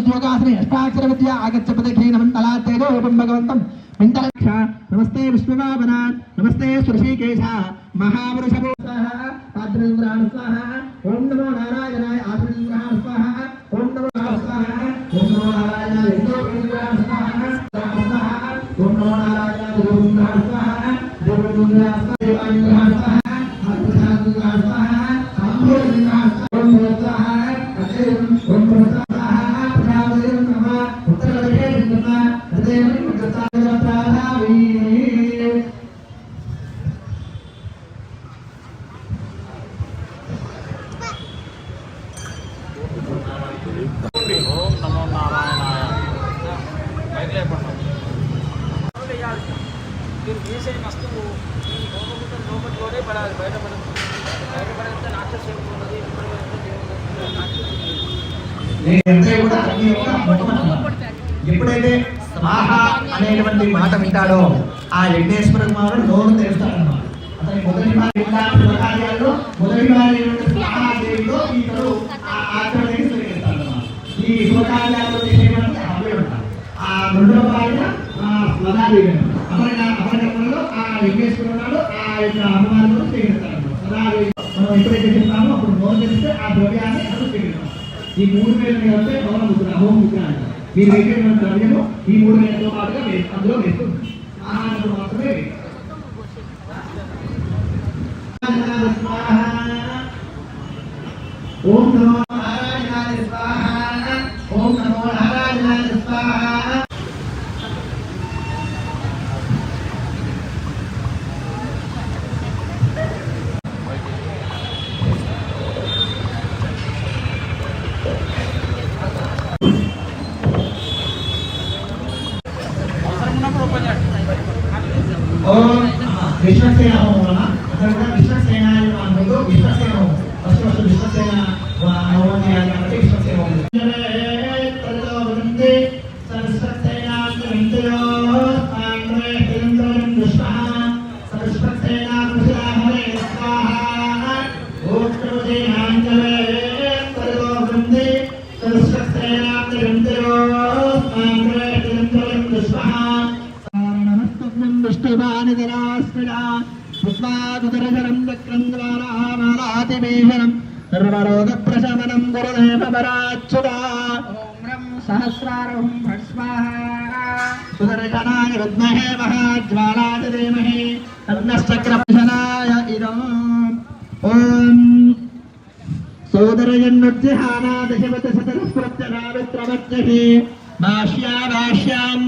उद्योगासने अष्टाक्षरविद्या आगच्छपदे क्षीणमण्डलात्यजो एवं भगवन्तं नमस्ते विश्ववामना नमस्ते सुरशीकेश महापुरुषभो स्वाहा पाद्रेन्द्राण नमो नारायणाय आसुरेन्द्राण स्वाहा ओम नमो स्वाहा ओम नमो नारायणाय स्वाहा स्वाहा नमो नारायणाय स्वाहा లేకుండా మీరు వేసే వస్తువు ఈ హోమగుండ లోపట్లోనే పడాలి బయటపడదు బయటపడితే రాక్షసు ఉన్నది ఎప్పుడైతే స్వాహ అనేటువంటి మాట వింటాడో ఆ యజ్ఞేశ్వర కుమారుడు నోరు తెరుస్తాడన్నమాట. అతని మొదటి వారి మొదటి వారి చేసుకున్నాడో ఆ యొక్క అమ్మవారిని స్వీకరిస్తాడు స్వదాదేవి మనం ఎప్పుడైతే చెప్తామో అప్పుడు నోరు చేస్తే ఆ ద్రవ్యాన్ని అసలు స్వీకరిస్తాం ఈ మూడు వేల కలిపే భవన ముద్ర అహోం ముద్ర అంటారు మీరు వేసేటువంటి ద్రవ్యము ఈ మూడు వేలతో పాటుగా అందులో వేస్తుంది ఆహారంలో మాత్రమే ఓం నమో నారాయణాయ స్వాహ ఓం నమో నారాయణాయ స్వాహ అవసరం ఉన్నప్పుడు ఓపెన్ చేయండి ఓం విశ్వసేన హోమం అక్కడ విశ్వసేన అనుకుంటూ విశ్వసేన. ఫస్ట్ ఫస్ట్ విశ్వసేన హోమం చేయాలి కాబట్టి విశ్వసేన. హోమం విష్ణువానిధరాస్మిడాస్మాదుదరజనం సర్వరోగప్రశమనం గురుదేవరాచ్యుడా సహస్రారం సుదర్శనాయ విద్మహే మహాజ్వాలాయ ధీమహి కర్ణశ్చక్రభూషణాయ ఇదం ఓం సోదరయన్నృత్యహానాదశవత శతస్ప్రత్యనామిత్రమత్యహి భాష్యా భాష్యాం